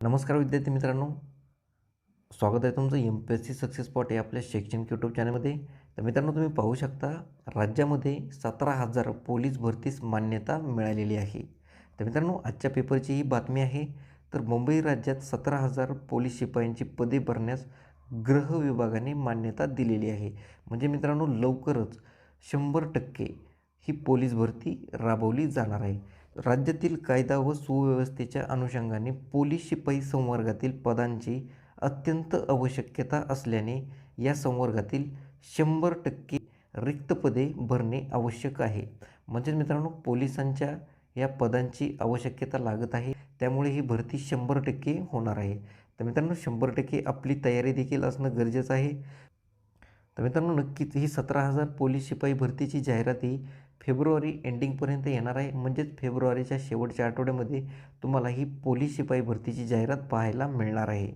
नमस्कार विद्यार्थी मित्रांनो. स्वागत आहे तुमचं M P S C success spot या आपल्या शैक्षणिक यूट्यूब चॅनलमध्ये तर मित्रांनो तुम्ही पाहू शकता राज्यामध्ये सतरा हजार पोलीस भरतीस मान्यता मिळालेली आहे. तर मित्रांनो आजच्या पेपरची ही बातमी आहे. तर मुंबई राज्यात सतरा हजार पोलीस शिपायांची पदे भरण्यास गृह विभागाने मान्यता दिलेली आहे. म्हणजे मित्रांनो लवकरच शंभर टक्के ही पोलीस भरती राबवली जाणार आहे. राज्यातील कायदा व सुव्यवस्थेच्या अनुषंगाने पोलीस शिपाई संवर्गातील पदांची अत्यंत आवश्यकता असल्याने या संवर्गातील शंभर टक्के रिक्त पदे भरणे आवश्यक आहे. म्हणजे मित्रांनो पोलिसांच्या या पदांची आवश्यकता लागत आहे. त्यामुळे ही भरती शंभर टक्के होणार आहे. तर मित्रांनो शंभर टक्के आपली तयारी देखील असणं गरजेचं आहे. तर मित्रांनो नक्कीच ही सतरा हजार पोलीस शिपाई भरतीची जाहिरात ही फेब्रुवारी एंडिंगपर्यंत येणार आहे. म्हणजेच फेब्रुवारीच्या शेवटच्या आठवड्यामध्ये तुम्हाला ही पोलीस शिपाई भरतीची जाहिरात पाहायला मिळणार आहे.